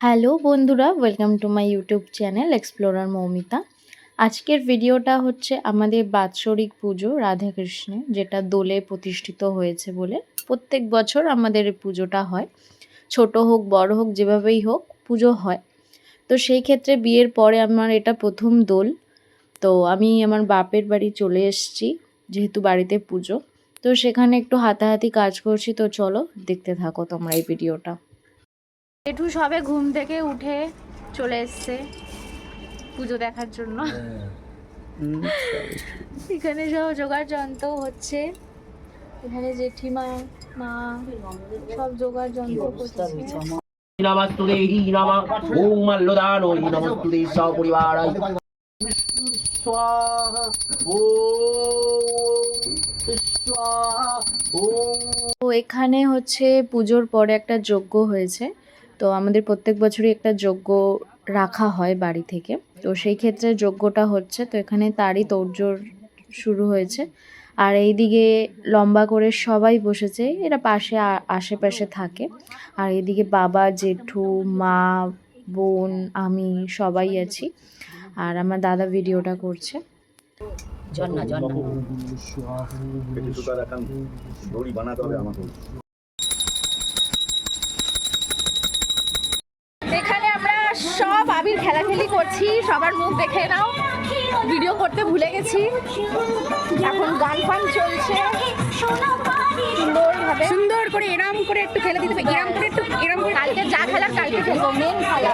Hello বন্ধুরা welcome to my YouTube channel explorer Moumita. আজকের ভিডিওটা হচ্ছে আমাদের বাৎসরিক পুজো রাধাকৃষ্ণের যেটা দোলে প্রতিষ্ঠিত হয়েছে বলে। প্রত্যেক বছর আমাদের এই পুজোটা হয়। ছোট হোক, বড় হোক, যেভাবেই হোক, পুজো হয়। তো সেই ক্ষেত্রে বিয়ের পরে আমার এটা প্রথম দোল। তো আমি আমার বাপের বাড়ি চলে এসেছি, যেহেতু বাড়িতে পুজো। তো সেখানে একটু হাতাহাতি কাজ করছি, তো চলো দেখতে থাকো তোমরা এই ভিডিওটা জেঠু সবে ঘুম থেকে উঠে চলে এসছে পুজো দেখার জন্য। এখানে সব জোগাড় যন্ত্র হচ্ছে। এখানে জেঠিমা মা সব জোগাড় যন্ত্র করছে। নমস্তুতে হি নম ওম নমস্তুতে তো এখানে হচ্ছে পুজোর পরে একটা যজ্ঞ হয়েছে। তো আমাদের প্রত্যেক বছরই একটা যজ্ঞ রাখা হয় বাড়ি থেকে। তো সেই ক্ষেত্রে যজ্ঞটা হচ্ছে তো এখানে তারই তোড়জোড় শুরু হয়েছে। আর এইদিকে লম্বা করে সবাই বসেছে এরা পাশে আশেপাশে থাকে। আর এদিকে বাবা জেঠু মা বোন আমি সবাই আছি। আর আমার দাদা ভিডিওটা করছে। পেটি সুতার বানাতে হবে আমাকে এখানে আমরা সব আবির খেলাখেলি করছি সবার মুখ দেখে নাও। ভিডিও করতে ভুলে গেছি। এখন গান ফান চলছে। সুন্দরভাবে। সুন্দর করে এরম করে একটু খেলে দিতে এরম করে একটু এরম করে কালকে যা খেলার কালকে খেলব মেন খেলা।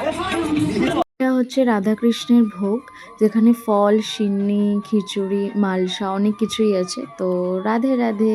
এটা হচ্ছে রাধাকৃষ্ণের ভোগ যেখানে ফল সিন্নি খিচুড়ি মালসা অনেক কিছুই আছে। তো রাধে রাধে।